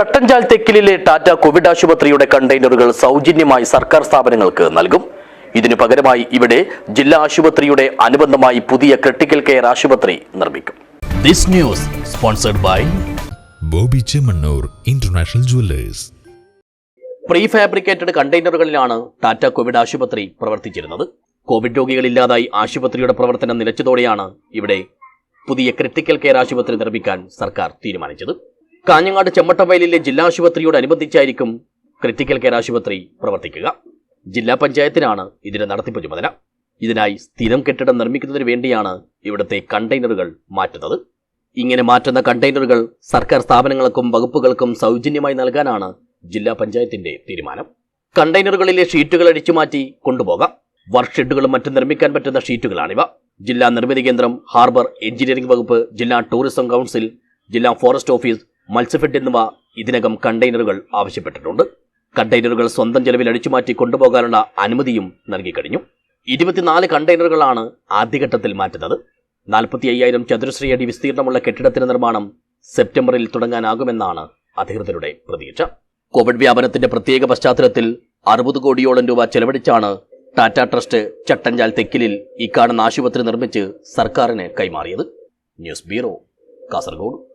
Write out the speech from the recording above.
Chattanchal തെക്കിലെ Tata Covid ആശുപത്രിയുടെ കണ്ടെയ്നറുകൾ സൗജന്യമായി സർക്കാർ സ്ഥാപനങ്ങൾക്ക് നൽകും. ഇതിനു പകരമായി ഇവിടെ ജില്ലാ ആശുപത്രിയുടെ അനുബന്ധമായി പുതിയ ക്രിട്ടിക്കൽ കെയർ ആശുപത്രി നിർമ്മിക്കും. This news sponsored by Bobby Chemmanur international jewellers. Prefabricated കണ്ടെയ്നറുകളിലാണ് Tata Covid ആശുപത്രി പ്രവർത്തിച്ചിരുന്നത്. കോവിഡ് രോഗികളില്ലാതായി ആശുപത്രിയുടെ പ്രവർത്തനം നിലച്ചതോടെയാണ് ഇവിടെ പുതിയ ക്രിട്ടിക്കൽ കെയർ ആശുപത്രി നിർമ്മിക്കാൻ സർക്കാർ തീരുമാനിച്ചത്. കാഞ്ഞങ്ങാട് ചെമ്മട്ടവയലിലെ ജില്ലാ ആശുപത്രിയോട് അനുബന്ധിച്ചായിരിക്കും ക്രിട്ടിക്കൽ കെയർ ആശുപത്രി പ്രവർത്തിക്കുക. ജില്ലാ പഞ്ചായത്തിനാണ് ഇതിന്റെ നടത്തിപ്പ് ചുമതല. ഇതിനായി സ്ഥിരം കെട്ടിടം നിർമ്മിക്കുന്നതിന് വേണ്ടിയാണ് ഇവിടുത്തെ കണ്ടെയ്നറുകൾ മാറ്റുന്നത്. ഇങ്ങനെ മാറ്റുന്ന കണ്ടെയ്നറുകൾ സർക്കാർ സ്ഥാപനങ്ങൾക്കും വകുപ്പുകൾക്കും സൗജന്യമായി നൽകാനാണ് ജില്ലാ പഞ്ചായത്തിന്റെ തീരുമാനം. കണ്ടെയ്നറുകളിലെ ഷീറ്റുകൾ അടിച്ചു മാറ്റി കൊണ്ടുപോകാം. വർക്ക് ഷെഡുകളും മറ്റും നിർമ്മിക്കാൻ പറ്റുന്ന ഷീറ്റുകളാണിവ. ജില്ലാ നിർമ്മിതി കേന്ദ്രം ഹാർബർ എഞ്ചിനീയറിംഗ് വകുപ്പ് ജില്ലാ ടൂറിസം കൗൺസിൽ ജില്ലാ ഫോറസ്റ്റ് ഓഫീസ് മത്സ്യഫെഡ് എന്നിവ ഇതിനകം കണ്ടെയ്നറുകൾ ആവശ്യപ്പെട്ടിട്ടുണ്ട്. കണ്ടെയ്നറുകൾ സ്വന്തം ചെലവിൽ അടിച്ചുമാറ്റി കൊണ്ടുപോകാനുള്ള അനുമതിയും നൽകിക്കഴിഞ്ഞു ഇരുപത്തിനാല് കണ്ടെയ്നറുകളാണ് ആദ്യഘട്ടത്തിൽ മാറ്റുന്നത്. നാൽപ്പത്തി അയ്യായിരം ചതുരശ്രീ അടി വിസ്തീർണമുള്ള കെട്ടിടത്തിന്റെ നിർമ്മാണം സെപ്റ്റംബറിൽ തുടങ്ങാനാകുമെന്നാണ് അധികൃതരുടെ പ്രതീക്ഷ. കോവിഡ് വ്യാപനത്തിന്റെ പ്രത്യേക പശ്ചാത്തലത്തിൽ അറുപത് കോടിയോളം രൂപ ചെലവഴിച്ചാണ് ടാറ്റ ട്രസ്റ്റ് ചട്ടഞ്ചാൽ തെക്കിലിൽ ഈ കാണുന്ന ആശുപത്രി നിർമ്മിച്ച് സർക്കാരിന് കൈമാറിയത്. News bureau Kasaragod.